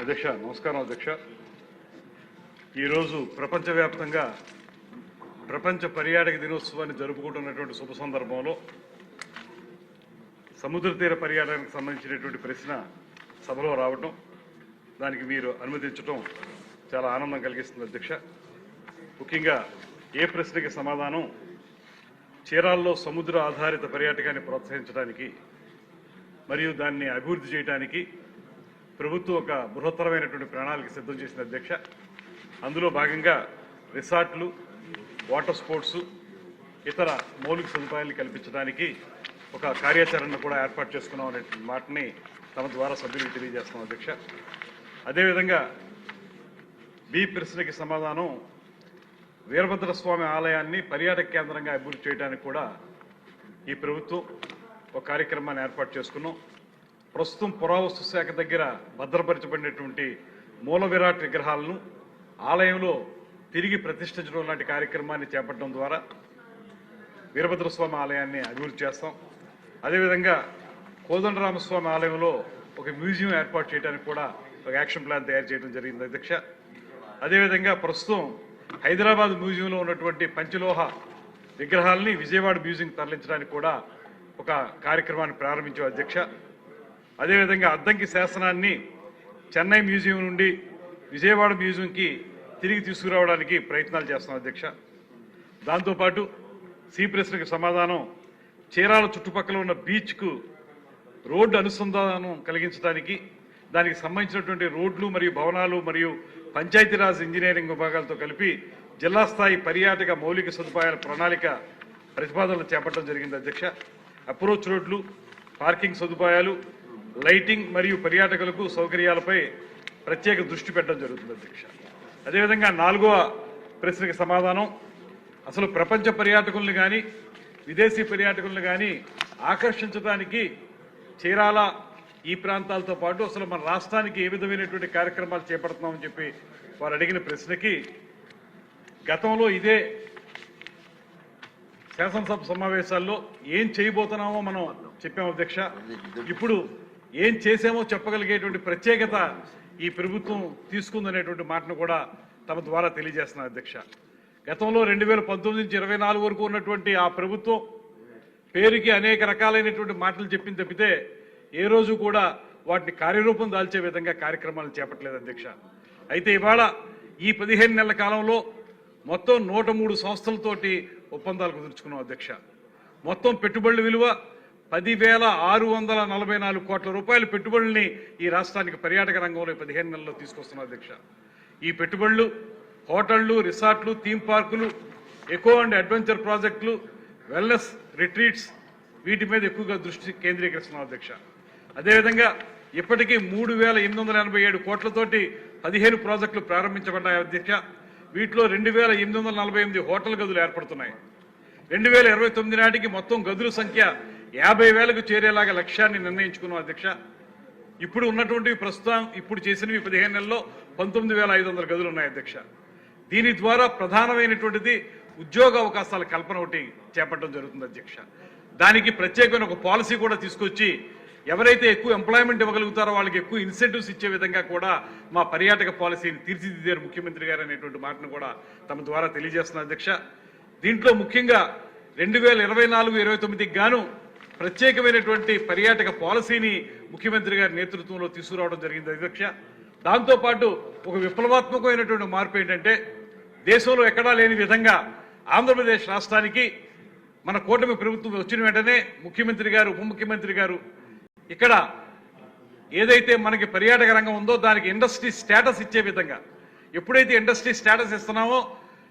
అధ్యక్ష నమస్కారం అధ్యక్ష. ఈరోజు ప్రపంచవ్యాప్తంగా ప్రపంచ పర్యాటక దినోత్సవాన్ని జరుపుకుంటున్నటువంటి శుభ సందర్భంలో సముద్ర తీర పర్యాటకానికి సంబంధించినటువంటి ప్రశ్న సభలో రావటం దానికి మీరు అనుమతించడం చాలా ఆనందం కలిగిస్తుంది అధ్యక్ష. ముఖ్యంగా ఏ ప్రశ్నకి సమాధానం? చీరాల్లో సముద్ర ఆధారిత పర్యాటకాన్ని ప్రోత్సహించడానికి మరియు దాన్ని అభివృద్ధి చేయడానికి ప్రభుత్వం ఒక బృహత్తరమైనటువంటి ప్రణాళిక సిద్ధం చేసిన అధ్యక్ష. అందులో భాగంగా రిసార్ట్లు వాటర్ స్పోర్ట్స్ ఇతర మౌలిక సదుపాయాలు కల్పించడానికి ఒక కార్యాచరణను కూడా ఏర్పాటు చేసుకున్నాం అనే మాటని తమ ద్వారా సభ్యులకు తెలియజేస్తున్నాం అధ్యక్ష. అదేవిధంగా బి ప్రశ్నకి సమాధానం వీరభద్ర స్వామి ఆలయాన్ని పర్యాటక కేంద్రంగా అభివృద్ధి చేయడానికి కూడా ఈ ప్రభుత్వం ఒక కార్యక్రమాన్ని ఏర్పాటు చేసుకున్నాం. ప్రస్తుతం పురావస్తు శాఖ దగ్గర భద్రపరచబడినటువంటి మూల విరాట్ విగ్రహాలను ఆలయంలో తిరిగి ప్రతిష్ఠించడం లాంటి కార్యక్రమాన్ని చేపట్టడం ద్వారా వీరభద్రస్వామి ఆలయాన్ని అభివృద్ధి చేస్తాం. అదేవిధంగా కోదండరామస్వామి ఆలయంలో ఒక మ్యూజియం ఏర్పాటు చేయడానికి కూడా ఒక యాక్షన్ ప్లాన్ తయారు చేయడం జరిగింది అధ్యక్ష. అదేవిధంగా ప్రస్తుతం హైదరాబాద్ మ్యూజియంలో ఉన్నటువంటి పంచలోహ విగ్రహాలని విజయవాడ మ్యూజియం తరలించడానికి కూడా ఒక కార్యక్రమాన్ని ప్రారంభించాం అధ్యక్ష. అదేవిధంగా అద్దంకి శాసనాన్ని చెన్నై మ్యూజియం నుండి విజయవాడ మ్యూజియంకి తిరిగి తీసుకురావడానికి ప్రయత్నాలు చేస్తున్నాం అధ్యక్ష. దాంతోపాటు సీ ప్రశ్నకు సమాధానం చీరాల చుట్టుపక్కల ఉన్న బీచ్కు రోడ్డు అనుసంధానం కలిగించడానికి దానికి సంబంధించినటువంటి రోడ్లు మరియు భవనాలు మరియు పంచాయతీరాజ్ ఇంజనీరింగ్ విభాగాలతో కలిపి జిల్లా స్థాయి పర్యాటక మౌలిక సదుపాయాల ప్రణాళిక ప్రతిపాదనలు చేపట్టడం జరిగింది అధ్యక్ష. అప్రోచ్ రోడ్లు పార్కింగ్ సదుపాయాలు లైటింగ్ మరియు పర్యాటకులకు సౌకర్యాలపై ప్రత్యేక దృష్టి పెట్టడం జరుగుతుంది అధ్యక్ష. అదేవిధంగా నాలుగవ ప్రశ్నకి సమాధానం. అసలు ప్రపంచ పర్యాటకుల్ని కానీ విదేశీ పర్యాటకుల్ని కానీ ఆకర్షించడానికి చీరాల ఈ ప్రాంతాలతో పాటు అసలు మన రాష్ట్రానికి ఏ విధమైనటువంటి కార్యక్రమాలు చేపడుతున్నామని చెప్పి వారు అడిగిన ప్రశ్నకి గతంలో ఇదే శాసనసభ సమావేశాల్లో ఏం చేయబోతున్నామో మనం చెప్పాము అధ్యక్ష. ఇప్పుడు ఏం చేసామో చెప్పగలిగేటువంటి ప్రత్యేకత ఈ ప్రభుత్వం తీసుకుందనేటువంటి మాటను కూడా తమ ద్వారా తెలియజేస్తున్నారు అధ్యక్ష. గతంలో రెండు వేల పంతొమ్మిది నుంచి ఇరవై నాలుగు వరకు ఉన్నటువంటి ఆ ప్రభుత్వం పేరుకి అనేక రకాలైనటువంటి మాటలు చెప్పింది తప్పితే ఏ రోజు కూడా వాటిని కార్యరూపం దాల్చే విధంగా కార్యక్రమాలు చేపట్టలేదు అధ్యక్ష. అయితే ఇవాళ ఈ పదిహేను నెలల కాలంలో మొత్తం నూట మూడు సంస్థలతోటి ఒప్పందాలు కుదుర్చుకున్నాం అధ్యక్ష. మొత్తం పెట్టుబడుల విలువ పదివేల ఆరు వందల నలభై నాలుగు కోట్ల రూపాయల పెట్టుబడుల్ని ఈ రాష్ట్రానికి పర్యాటక రంగంలో పదిహేను నెలల్లో తీసుకొస్తున్న అధ్యక్ష. ఈ పెట్టుబడులు హోటళ్ళు రిసార్ట్లు థీమ్ పార్కులు ఎకో అండ్ అడ్వెంచర్ ప్రాజెక్టులు వెల్నెస్ రిట్రీట్స్ వీటి మీద ఎక్కువగా దృష్టి కేంద్రీకరిస్తున్నాం అధ్యక్ష. అదేవిధంగా ఇప్పటికీ మూడు వేల ఎనిమిది వందల ఎనభై ఏడు కోట్లతోటి పదిహేను ప్రాజెక్టులు ప్రారంభించబడ్డాయి అధ్యక్ష. వీటిలో రెండు వేల ఎనిమిది వందల నలభై ఎనిమిది హోటల్ గదులు ఏర్పడుతున్నాయి. రెండు వేల ఇరవై తొమ్మిది నాటికి మొత్తం గదుల సంఖ్య యాభై వేలకు చేరేలాగా లక్ష్యాన్ని నిర్ణయించుకున్నాం అధ్యక్ష. ఇప్పుడు ఉన్నటువంటి ప్రస్తుతం ఇప్పుడు చేసినవి పదిహేను నెలల్లో పంతొమ్మిది వేల ఐదు వందల గదులు ఉన్నాయి అధ్యక్ష. దీని ద్వారా ప్రధానమైనటువంటిది ఉద్యోగ అవకాశాల కల్పన ఒకటి చేపట్టడం జరుగుతుంది అధ్యక్ష. దానికి ప్రత్యేకమైన ఒక పాలసీ కూడా తీసుకొచ్చి ఎవరైతే ఎక్కువ ఎంప్లాయ్మెంట్ ఇవ్వగలుగుతారో వాళ్ళకి ఎక్కువ ఇన్సెంటివ్స్ ఇచ్చే విధంగా కూడా మా పర్యాటక పాలసీని తీర్చిదిద్దారు ముఖ్యమంత్రి గారు అనేటువంటి మాటను కూడా తమ ద్వారా తెలియజేస్తున్నారు అధ్యక్ష. దీంట్లో ముఖ్యంగా రెండు వేల ఇరవై నాలుగు ఇరవై తొమ్మిదికి గాను ప్రత్యేకమైనటువంటి పర్యాటక పాలసీని ముఖ్యమంత్రి గారి నేతృత్వంలో తీసుకురావడం జరిగింది అధ్యక్ష. దాంతోపాటు ఒక విప్లవాత్మకమైనటువంటి మార్పు ఏంటంటే దేశంలో ఎక్కడా లేని విధంగా ఆంధ్రప్రదేశ్ రాష్ట్రానికి మన కూటమి ప్రభుత్వం వచ్చిన వెంటనే ముఖ్యమంత్రి గారు ఉప ముఖ్యమంత్రి గారు ఇక్కడ ఏదైతే మనకి పర్యాటక రంగం ఉందో దానికి ఇండస్ట్రీ స్టేటస్ ఇచ్చే విధంగా ఎప్పుడైతే ఇండస్ట్రీ స్టేటస్ ఇస్తున్నామో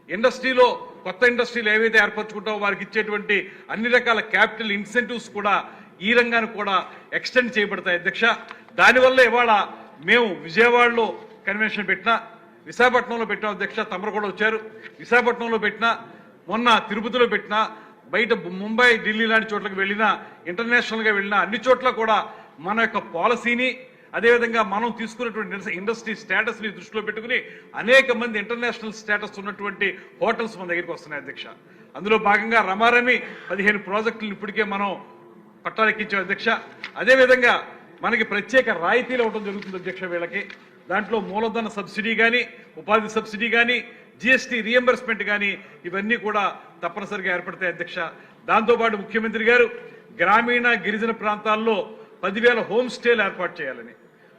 ఇండస్ట్రీలో కొత్త ఇండస్ట్రీలు ఏవైతే ఏర్పరచుకుంటామో వారికి ఇచ్చేటువంటి అన్ని రకాల క్యాపిటల్ ఇన్సెంటివ్స్ కూడా ఈ రంగానికి కూడా ఎక్స్టెండ్ చేయబడతాయి. అధ్యక్ష దానివల్ల ఇవాళ మేము విజయవాడలో కన్వెన్షన్ పెట్టినా విశాఖపట్నంలో పెట్టిన అధ్యక్ష తమరు కూడా వచ్చారు. విశాఖపట్నంలో పెట్టినా మొన్న తిరుపతిలో పెట్టినా బయట ముంబై ఢిల్లీ లాంటి చోట్లకు వెళ్ళినా ఇంటర్నేషనల్గా వెళ్ళినా అన్ని చోట్ల కూడా మన యొక్క పాలసీని అదేవిధంగా మనం తీసుకున్నటువంటి ఇండస్ట్రీ స్టేటస్ని దృష్టిలో పెట్టుకుని అనేక మంది ఇంటర్నేషనల్ స్టేటస్ ఉన్నటువంటి హోటల్స్ మన దగ్గరికి వస్తున్నాయి అధ్యక్ష. అందులో భాగంగా రమారమి పదిహేను ప్రాజెక్టులు ఇప్పటికే మనం పట్టాలెక్కించాం అధ్యక్ష. అదేవిధంగా మనకి ప్రత్యేక రాయితీలు ఇవ్వడం జరుగుతుంది అధ్యక్ష వీళ్ళకి. దాంట్లో మూలధన సబ్సిడీ కానీ ఉపాధి సబ్సిడీ కానీ జిఎస్టీ రియంబర్స్మెంట్ కానీ ఇవన్నీ కూడా తప్పనిసరిగా ఏర్పడతాయి అధ్యక్ష. దాంతోపాటు ముఖ్యమంత్రి గారు గ్రామీణ గిరిజన ప్రాంతాల్లో పదివేల హోమ్ స్టేలు ఏర్పాటు చేయాలని.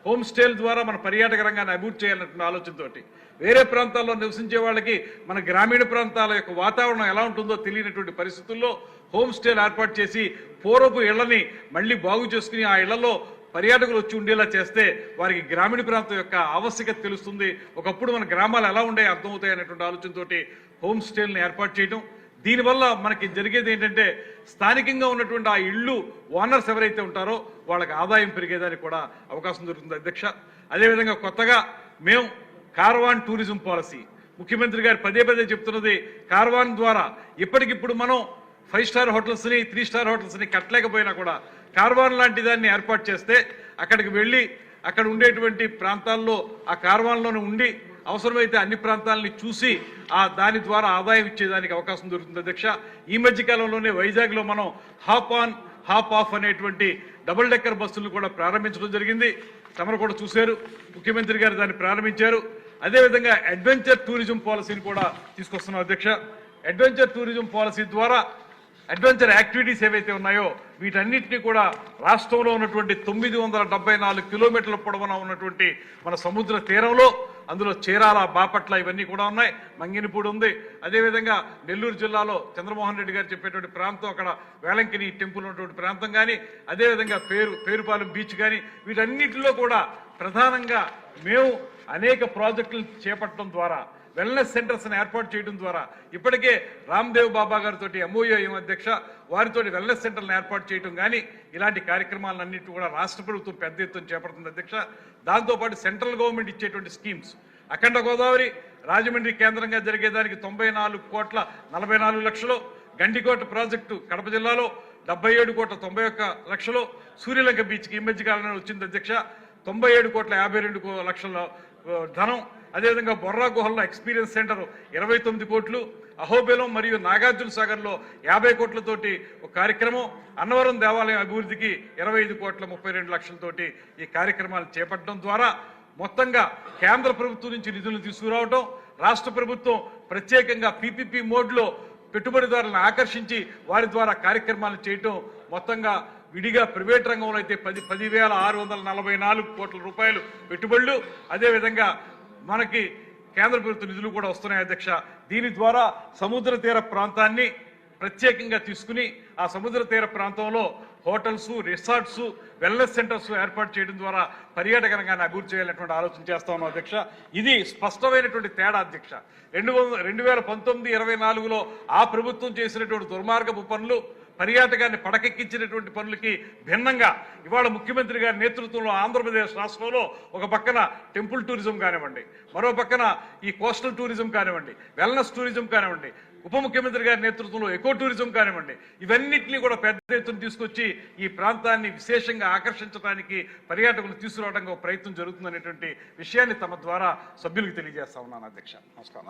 హోమ్ స్టేల ద్వారా మన పర్యాటక రంగాన్ని అభివృద్ధి చేయాలన్న ఆలోచనతోటి. వేరే ప్రాంతాల్లో నివసించే వాళ్ళకి మన గ్రామీణ ప్రాంతాల యొక్క వాతావరణం ఎలా ఉంటుందో తెలియనటువంటి పరిస్థితుల్లో హోమ్ స్టేలు ఏర్పాటు చేసి పూర్వపు ఇళ్ళని మళ్ళీ బాగు చేసుకుని ఆ ఇళ్ళలో పర్యాటకులు వచ్చి ఉండేలా చేస్తే వారికి గ్రామీణ ప్రాంతం యొక్క ఆవశ్యకత తెలుస్తుంది. ఒకప్పుడు మన గ్రామాలు ఎలా ఉండే అర్థమవుతాయి అనేటువంటి ఆలోచనతోటి హోమ్ స్టేలను ఏర్పాటు చేయడం దీనివల్ల మనకి జరిగేది ఏంటంటే స్థానికంగా ఉన్నటువంటి ఆ ఇళ్ళు ఓనర్స్ ఎవరైతే ఉంటారో వాళ్ళకి ఆదాయం పెరిగేదానికి కూడా అవకాశం దొరుకుతుంది. అధ్యక్ష అదేవిధంగా కొత్తగా మేము కార్వాన్ టూరిజం పాలసీ ముఖ్యమంత్రి గారు పదే పదే చెప్తున్నది కార్వాన్ ద్వారా ఇప్పటికిప్పుడు మనం ఫైవ్ స్టార్ హోటల్స్ని త్రీ స్టార్ హోటల్స్ని కట్టలేకపోయినా కూడా కార్వాన్ లాంటి దాన్ని ఏర్పాటు చేస్తే అక్కడికి వెళ్ళి అక్కడ ఉండేటువంటి ప్రాంతాల్లో ఆ కార్వాన్లోనే ఉండి అవసరమైతే అన్ని ప్రాంతాలని చూసి ఆ దాని ద్వారా ఆదాయం ఇచ్చేదానికి అవకాశం దొరుకుతుంది. అధ్యక్ష ఈ మధ్య కాలంలోనే వైజాగ్లో మనం హాప్ ఆన్ హాప్ ఆఫ్ అనేటువంటి డబుల్ డెక్కర్ బస్సులు కూడా ప్రారంభించడం జరిగింది. తమరు కూడా చూశారు. ముఖ్యమంత్రి గారు దాన్ని ప్రారంభించారు. అదేవిధంగా అడ్వెంచర్ టూరిజం పాలసీని కూడా తీసుకొస్తున్నాం అధ్యక్ష. అడ్వెంచర్ టూరిజం పాలసీ ద్వారా అడ్వెంచర్ యాక్టివిటీస్ ఏవైతే ఉన్నాయో వీటన్నిటిని కూడా రాష్ట్రంలో ఉన్నటువంటి తొమ్మిది వందల డెబ్బై నాలుగు కిలోమీటర్ల పొడవున ఉన్నటువంటి మన సముద్ర తీరంలో అందులో చీరాల బాపట్ల ఇవన్నీ కూడా ఉన్నాయి. మంగినపూడి ఉంది. అదేవిధంగా నెల్లూరు జిల్లాలో చంద్రమోహన్ రెడ్డి గారు చెప్పేటువంటి ప్రాంతం అక్కడ వేలంకిని టెంపుల్ ఉన్నటువంటి ప్రాంతం కానీ అదేవిధంగా పేరు పేరుపాలెం బీచ్ కానీ వీటన్నిటిలో కూడా ప్రధానంగా మేము అనేక ప్రాజెక్టులు చేపట్టడం ద్వారా వెల్నెస్ సెంటర్స్ ఏర్పాటు చేయడం ద్వారా ఇప్పటికే రామ్దేవ్ బాబా గారితో ఎంఓఏఎం అధ్యక్ష వారితో వెల్నెస్ సెంటర్లను ఏర్పాటు చేయడం కానీ ఇలాంటి కార్యక్రమాలన్నింటి కూడా రాష్ట్ర ప్రభుత్వం పెద్ద ఎత్తున చేపడుతుంది అధ్యక్ష. దాంతోపాటు సెంట్రల్ గవర్నమెంట్ ఇచ్చేటువంటి స్కీమ్స్. అఖండ గోదావరి రాజమండ్రి కేంద్రంగా జరిగేదానికి తొంభై నాలుగు కోట్ల నలభై నాలుగు లక్షలు గండికోట ప్రాజెక్టు కడప జిల్లాలో డెబ్బై ఏడు కోట్ల తొంభై ఒక్క లక్షలు సూర్యలంక బీచ్కి ఈ మధ్య కాలంలో వచ్చింది అధ్యక్ష. తొంభై ఏడు కోట్ల యాభై రెండు కో- లక్షల ధనం అదేవిధంగా బొర్రా గుహల్లో ఎక్స్పీరియన్స్ సెంటర్ ఇరవై తొమ్మిది కోట్లు అహోబెలం మరియు నాగార్జున సాగర్లో యాభై కోట్లతోటి ఒక కార్యక్రమం అన్నవరం దేవాలయం అభివృద్ధికి ఇరవై ఐదు కోట్ల ముప్పై రెండు లక్షలతోటి ఈ కార్యక్రమాలు చేపట్టడం ద్వారా మొత్తంగా కేంద్ర ప్రభుత్వం నుంచి నిధులు తీసుకురావడం రాష్ట్ర ప్రభుత్వం ప్రత్యేకంగా పీపీపీ మోడ్లో పెట్టుబడిదారులను ఆకర్షించి వారి ద్వారా కార్యక్రమాలు చేయటం మొత్తంగా విడిగా ప్రైవేట్ రంగంలో అయితే పది పదివేల ఆరు వందల నలభై నాలుగు కోట్ల రూపాయలు పెట్టుబడులు. అదేవిధంగా మనకి కేంద్ర ప్రభుత్వ నిధులు కూడా వస్తున్నాయి అధ్యక్ష. దీని ద్వారా సముద్ర తీర ప్రాంతాన్ని ప్రత్యేకంగా తీసుకుని ఆ సముద్ర తీర ప్రాంతంలో హోటల్స్ రిసార్ట్స్ వెల్నెస్ సెంటర్స్ ఏర్పాటు చేయడం ద్వారా పర్యాటక రంగాన్ని అభివృద్ధి చేయాలనేటువంటి ఆలోచన చేస్తా ఉన్నాం అధ్యక్ష. ఇది స్పష్టమైనటువంటి తేడా అధ్యక్ష. రెండు వందల రెండు వేల పంతొమ్మిది ఇరవై నాలుగులో ఆ ప్రభుత్వం చేసినటువంటి దుర్మార్గపు పనులు పర్యాటకాన్ని పడకెక్కించినటువంటి పనులకి భిన్నంగా ఇవాళ ముఖ్యమంత్రి గారి నేతృత్వంలో ఆంధ్రప్రదేశ్ రాష్ట్రంలో ఒక పక్కన టెంపుల్ టూరిజం కానివ్వండి మరో పక్కన ఈ కోస్టల్ టూరిజం కానివ్వండి వెల్నెస్ టూరిజం కానివ్వండి ఉప ముఖ్యమంత్రి గారి నేతృత్వంలో ఎకో టూరిజం కానివ్వండి ఇవన్నిటిని కూడా పెద్ద ఎత్తున తీసుకొచ్చి ఈ ప్రాంతాన్ని విశేషంగా ఆకర్షించడానికి పర్యాటకులు తీసుకురావడానికి ఒక ప్రయత్నం జరుగుతుందనేటువంటి విషయాన్ని తమ ద్వారా సభ్యులకు తెలియజేస్తా ఉన్నాను అధ్యక్ష. నమస్కారం.